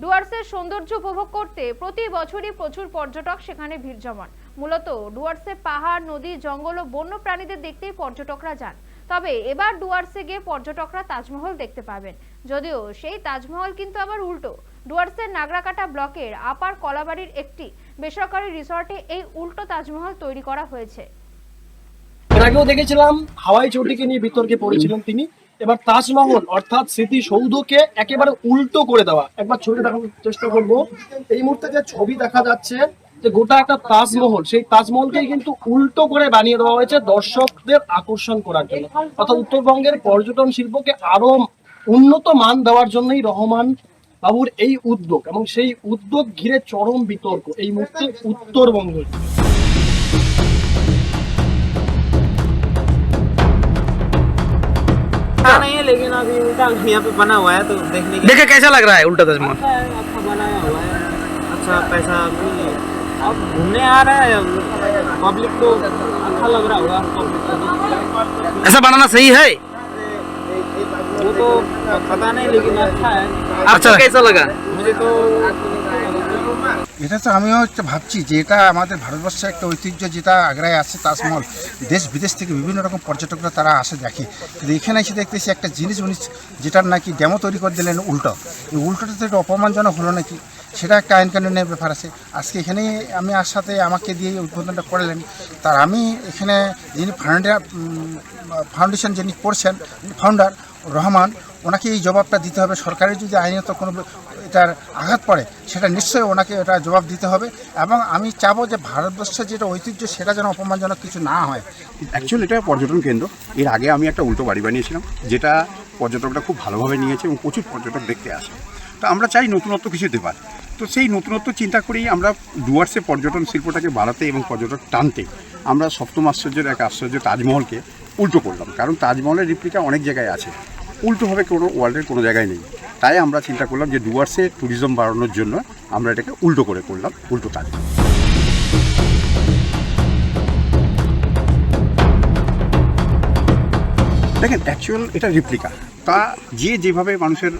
ডুয়ার্সের সৌন্দর্য উপভোগ করতে প্রতি বছরই প্রচুর পর্যটক সেখানে ভিড় জমান। মূলত ডুয়ার্সে পাহাড়, নদী, জঙ্গল ও বন্য প্রাণীদের দেখতেই পর্যটকরা যান। তবে এবার ডুয়ার্সে গিয়ে পর্যটকরা তাজমহল দেখতে পাবেন। যদিও সেই তাজমহল কিন্তু আবার উল্টো। ডুয়ার্সের নাগরাকাটা ব্লকের আপার কলাবাড়ির একটি বেসরকারি রিসর্টে এই উল্টো তাজমহল তৈরি করা হয়েছে। আগেও দেখেছিলাম, হাওয়াই চটিকে নিয়ে বিতর্কে পড়েছিলেন তিনি। এবার তাজমহল, অর্থাৎ স্মৃতি সৌধকে একেবারে উল্টো করে দেওয়া। একবার ছবি দেখানোর চেষ্টা করব। এই মুহূর্তে যে ছবি দেখা যাচ্ছে, যে গোটা একটা তাজমহল, সেই তাজমহলকেই কিন্তু উল্টো করে বানিয়ে দেওয়া হয়েছে দর্শকদের আকর্ষণ করার জন্য। অর্থাৎ উত্তরবঙ্গের পর্যটন শিল্পকে আরও উন্নত মান দেওয়ার জন্যই রহমান বাবুর এই উদ্যোগ এবং সেই উদ্যোগ ঘিরে চরম বিতর্ক এই মুহূর্তে উত্তরবঙ্গে लेकिन अभी उल्टा यहाँ पे बना हुआ है तो देखने के देखे कैसा लग रहा है उल्टा चश्मा? अच्छा अच्छा बनाया हुआ है। अच्छा पैसा भी अब घूमने आ रहा है पब्लिक को अच्छा लग रहा होगा। ऐसा बनाना सही है? वो तो पता नहीं लेकिन अच्छा है। अच्छा। कैसा लगा? मुझे तो এটা তো আমিও ভাবছি যে এটা আমাদের ভারতবর্ষের একটা ঐতিহ্য যেটা আগ্রায় আছে তাজমহল। দেশ বিদেশ থেকে বিভিন্ন রকম পর্যটকরা তারা আসে দেখে। কিন্তু এখানে এসে দেখতেছি একটা জিনিস উনি যেটার নাকি ডেমো তৈরি করে দিলেন উল্টো। এই উল্টোটা তো একটু অপমানজনক হলো নাকি? সেটা একটা আইন কানুনের ব্যাপার আছে। আজকে এখানেই আমি আর সাথে আমাকে দিয়ে উদ্বোধনটা করলেন। তার আমি এখানে যিনি ফাউন্ডার ফাউন্ডেশন যিনি করছেন ফাউন্ডার রহমান, ওনাকে এই জবাবটা দিতে হবে। সরকারের যদি আইনত কোনো এটার আঘাত পড়ে, সেটা নিশ্চয়ই ওনাকে এটা জবাব দিতে হবে। এবং আমি চাবো যে ভারতবর্ষের যেটা ঐতিহ্য, সেটা যেন অপমানজনক কিছু না হয়। অ্যাকচুয়ালি এটা পর্যটন কেন্দ্র। এর আগে আমি একটা উল্টো বাড়ি বানিয়েছিলাম, যেটা পর্যটকরা খুব ভালোভাবে নিয়েছে এবং প্রচুর পর্যটক দেখতে আসে। তো আমরা চাই নতুনত্ব কিছু দেবার। তো সেই নতুনত্ব চিন্তা করেই আমরা ডুয়ার্সে পর্যটন শিল্পটাকে বাড়াতে এবং পর্যটক টানতে আমরা সপ্তম আশ্চর্যের এক আশ্চর্য তাজমহলকে উল্টো করলাম। কারণ তাজমহলের রিপ্লিকা অনেক জায়গায় আছে। উল্টোভাবে কোনো ওয়ার্ল্ডের কোনো জায়গায় নেই। তাই আমরা চিন্তা করলাম যে ডুয়ার্সে ট্যুরিজম বাড়ানোর জন্য আমরা এটাকে উল্টো করে করলাম, উল্টো তাজমহল দেখেন অ্যাকচুয়াল এটা রিপ্লিকা তা যে যেভাবে মানুষের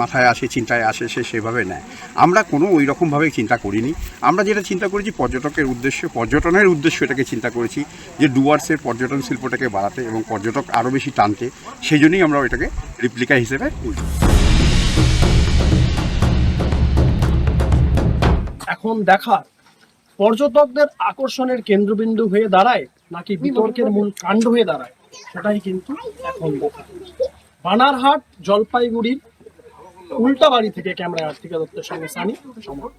মাথায় আসে, চিন্তায় আসে, সে সেভাবে নেয়। আমরা কোনো ওই রকমভাবে চিন্তা করিনি। আমরা যেটা চিন্তা করেছি, পর্যটকের উদ্দেশ্য, পর্যটনের উদ্দেশ্য এটাকে চিন্তা করেছি যে ডুয়ার্সের পর্যটন শিল্পটাকে বাড়াতে এবং পর্যটক আরও বেশি টানতে, সেই জন্যই আমরা ওইটাকে রিপ্লিকা হিসেবে উল্টো। এখন দেখার পর্যটকদের আকর্ষণের কেন্দ্রবিন্দু হয়ে দাঁড়ায় নাকি বিতর্কের মূল কাণ্ড হয়ে দাঁড়ায়, সেটাই কিন্তু এখন দেখা বানারহাট জলপাইগুড়ির উল্টা বাড়ি থেকে ক্যামেরা আর্থিকা দত্তের সঙ্গে সানি, সময়।